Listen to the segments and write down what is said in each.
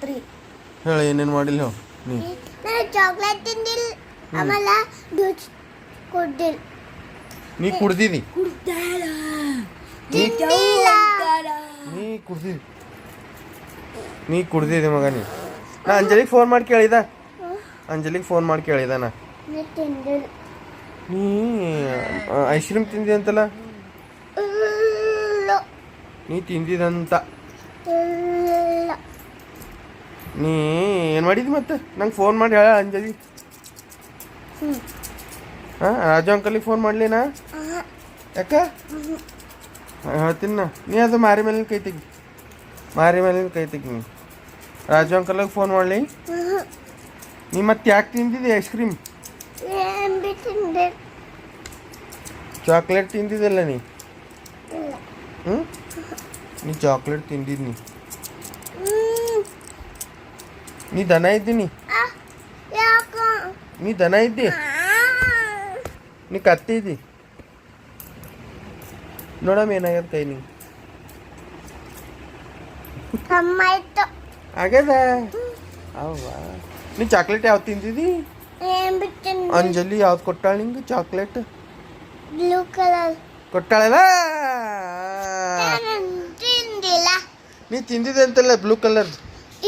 Three ಹೇಳ ಏನೇನು ಮಾಡಿಲ್ಲ ನೀ ನಾನು. ಚಾಕ್ಲೇಟ್ ತಿಂದಿಲ್ಲ. ಆಮೇಲೆ ಜ್ಯೂಸ್ ಕುಡ್ದಿಲ್ಲ. ನೀ ಕುಡ್ದಿದಿ? ನೀ ತಿಂದಿಲ್ಲ. ನೀ ಕುಡ್ದಿದಿ ನೀ ಕುಡ್ದಿದಿ ಮಗ ನೀ. ನಾ ಅಂಜಲಿಗೆ ಫೋನ್ ಮಾಡಿ ಕೇಳಿದ. ಅಂಜಲಿಗೆ ಫೋನ್ ಮಾಡಿ ಕೇಳಿದ ನಾ. ನೀ ಐಸ್ ಕ್ರೀಮ್ ತಿಂದಿ ಅಂತಲ್ಲ? ನೀ ತಿಂದಿದಂತ. ನೀ ಏನು ಮಾಡಿದಿ ಮತ್ತೆ? ನಂಗೆ ಫೋನ್ ಮಾಡಿ ಹೇಳ ಅಂಜಲಿ. ಹ್ಮ್. ಹಾಂ ರಾಜು ಅಂಕಲಿಗೆ ಫೋನ್ ಮಾಡಲಿನಾ. ಯಾಕ? ಹೇಳ್ತೀನಿ ನಾ. ನೀ ಅದು ಮಾರಿ ಮೇಲಿನ ಕೈ ತೆಗಿ. ಮಾರಿ ಮೇಲಿನ ಕೈ ತೆಗಿ ನೀ ರಾಜು ಅಂಕಲ್ಗೆ ಫೋನ್ ಮಾಡಲಿ. ನೀ ಮತ್ತೆ ಯಾಕೆ ತಿಂದಿದ್ದೆ ಐಸ್ ಕ್ರೀಮ್ ಚಾಕ್ಲೇಟ್ ತಿಂದಿದ್ದಲ್ಲ ನೀ? ಹ್ಞೂ ನೀ ಚಾಕ್ಲೇಟ್ ತಿಂದಿದ್ದು ನೀ. ನೀ ದನ ಇದ್ದೀನಿ? ಆ, ಯಾಕ? ನೀ ದನ ಇದ್ದಿ? ಆ. ನೀ ಕತ್ತಿ ಇದ್ದಿ? ನೋಡಮ್ಮ ಏನಾಗ್ಯದ ಕೈ ನೀ ಕಮ್ಮ ಆಯ್ತು. ಆಗ್ಯದ ಹೌದಾ ನೀ ಚಾಕ್ಲೇಟ್ ಯಾವ್ದು ತಿಂದಿದ್ದಿ? ಏನ್ ಬಿ ತಿಂದಿಲ್ಲ ಅಂಜಲಿ ಯಾವ್ದು ಕೊಟ್ಟಾಳ ನಿಂಗೆ ಚಾಕ್ಲೇಟ್? Blue colour. ಕೊಟ್ಟಾಳಲ್ಲ? ನಾನು ತಿಂದಿಲ್ಲ. ನೀ ತಿಂದಿದ್ದೆ ಅಂತಲ್ಲ ಬ್ಲೂ ಕಲರ್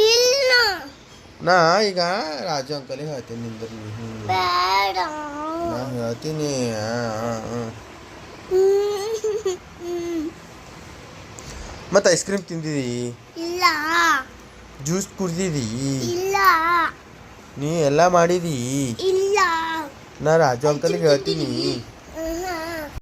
ಇಲ್ಲ. ನಾ ಈಗ ರಾಜು ಅಂಕಲಿಗೆ ಹೇಳ್ತೀನಿ ನಿಂದ್ರಿ. ಬೇಡ. ನಾ ಹೇಳ್ತೀನಿ. ಮತ್ತೆ ಐಸ್ ಕ್ರೀಮ್ ತಿಂದಿದಿ? ಇಲ್ಲ. ಜ್ಯೂಸ್ ಕುಡ್ದಿದಿ? ಇಲ್ಲ. ನೀ ಎಲ್ಲ ಮಾಡಿದಿ? ಇಲ್ಲ. ನಾ ರಾಜು ಅಂಕಲಿಗೆ ಹೇಳ್ತೀನಿ.